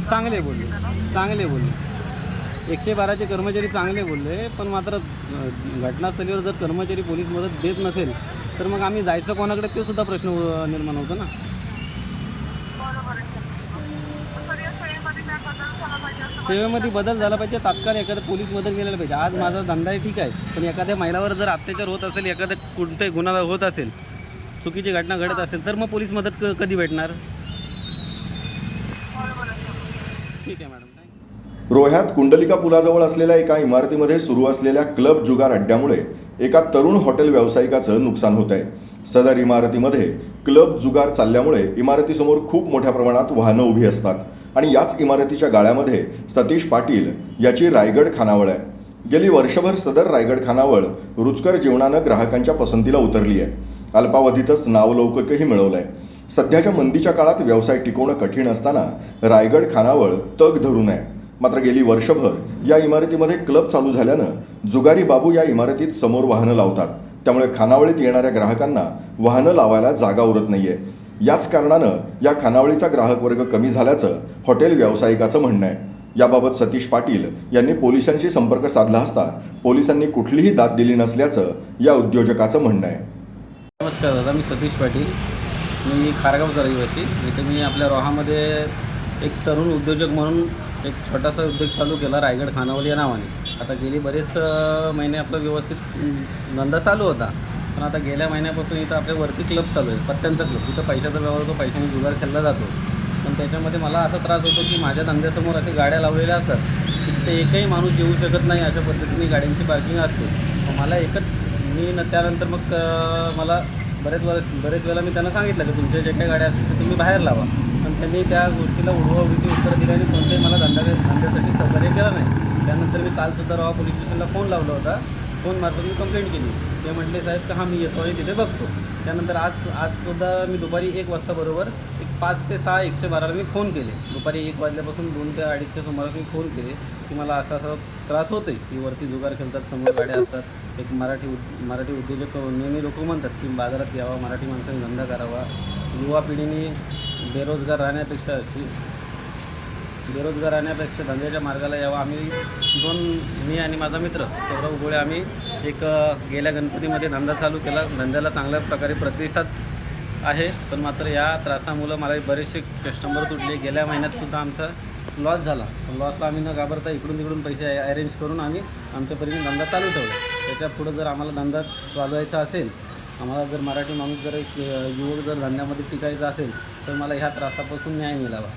चांगले बोलले. चांगले बोलले. एकशे बाराचे कर्मचारी चांगले बोलले पण मात्र घटनास्थळीवर जर कर्मचारी पोलीस मदत देत नसेल तर मग आम्ही जायचं कोणाकडे ते सुद्धा प्रश्न निर्माण होतो ना. सेवेमध्ये बदल झाला पाहिजे पाहिजे तात्काळ एखादं पोलीस मदत केलेला पाहिजे. आज माझा धंदा ठीक आहे पण एखाद्या महिलावर जर अत्याचार होत असेल एखाद्या कोणताही गुन्हा होत असेल चुकीची घटना घडत असेल तर मग पोलीस मदत क- कधी भेटणार? बरोबर ठीक आहे मॅडम रोह्यात कुंडलिका पुलाजवळ असलेल्या एका इमारतीमध्ये सुरू असलेल्या क्लब जुगार अड्ड्यामुळे एका तरुण हॉटेल व्यावसायिकाचं नुकसान होत आहे सदर इमारतीमध्ये क्लब जुगार चालल्यामुळे इमारतीसमोर खूप मोठ्या प्रमाणात वाहनं उभी असतात आणि याच इमारतीच्या गाळ्यामध्ये सतीश पाटील याची रायगड खानावळ आहे. गेली वर्षभर सदर रायगड खानावळ रुचकर जेवणानं ग्राहकांच्या पसंतीला उतरली आहे. अल्पावधीतच नावलौकिकही मिळवलं आहे सध्याच्या मंदीच्या काळात व्यवसाय टिकवणं कठीण असताना रायगड खानावळ तग धरून आहे. मात्र गेली वर्षभर या इमारतीमध्ये क्लब चालू झाल्यानं जुगारी बाबू या इमारतीत समोर वाहनं लावतात. त्यामुळे खानावळीत येणाऱ्या ग्राहकांना वाहनं लावायला जागा उरत नाहीये. याच कारणानं या खानावळीचा ग्राहक वर्ग कमी झाल्याचं हॉटेल व्यावसायिकाचं म्हणणं आहे. याबाबत सतीश पाटील यांनी पोलिसांशी संपर्क साधला असता पोलिसांनी कुठलीही दाद दिली नसल्याचं या उद्योजकाचं म्हणणं आहे. नमस्कार दादा मी सतीश पाटील. मी खारगावचा रहिवासी. इथे मी आपल्या रोहामध्ये एक तरुण उद्योजक म्हणून एक छोटासा उद्योग चालू केला रायगड खानावली या नावाने. आता गेली बरेच महिने आपला व्यवस्थित धंदा चालू होता. पण आता गेल्या महिन्यापासून इथं आपल्या वरती क्लब चालू आहे पत्त्यांचा क्लब. तिथं पैशाचा व्यवहार होतो पैशाने जुगार खेळला जातो. पण त्याच्यामध्ये मला असा त्रास होतो की माझ्या धंद्यासमोर असे गाड्या लावलेल्या असतात तिथे एकही माणूस येऊ शकत नाही अशा पद्धतीने गाड्यांची पार्किंग असते. मला एकच मी न त्यानंतर मग मला बरेच वेळेस बरेच वेळेला मी त्यांना सांगितलं की तुमच्या जे काही गाड्या असतील ते तुम्ही बाहेर लावा. पण त्यांनी त्या गोष्टीला उडवाउडीची उत्तर दिली आणि कोणतेही मला धंदा धंद्यासाठी सहकार्य केलं नाही. त्यानंतर मी कालसुद्धा रवा पोलीस स्टेशनला फोन लावला होता. फोन मार्फत मी कंप्लेंट केली. ते म्हटले साहेब का हां मी येतो आणि तिथे बघतो. त्यानंतर आज आजसुद्धा मी दुपारी एक वाजता बरोबर एक पाच ते सहा एकशे बाराला मी फोन केले. दुपारी एक वाजल्यापासून दोन ते अडीचच्या सुमारास मी फोन केले की मला असा असा त्रास होतोय की वरती जुगार खेळतात समोर गाड्या असतात. एक मराठी उद मराठी उद्योजक नेहमी लोक म्हणतात की बाजारात यावा मराठी माणसाने धंदा करावा. युवा पिढीने बेरोजगार राहण्यापेक्षा अशी बेरोजगार राहण्यापेक्षा धंद्याच्या मार्गाला यावं. आम्ही दोन मी आणि माझा मित्र सौरभ गोळे आम्ही एक गेल्या गणपतीमध्ये धंदा चालू केला. धंद्याला चांगल्या प्रकारे प्रतिसाद आहे पण मात्र या त्रासामुळं मला बरेचसे कस्टमर तुटले. गेल्या महिन्यातसुद्धा आमचा लॉस झाला. लॉसला आम्ही न घाबरता इकडून तिकडून पैसे अरेंज करून आम्ही आमच्या परीने धंदा चालू ठेवला. त्याच्या पुढं जर आम्हाला धंदा चालवायचा असेल आम्हाला जर मराठी माणूस जर एक युवक जर धंद्यामध्ये टिकायचा असेल तर मला ह्या त्रासापासून न्याय मिळावा.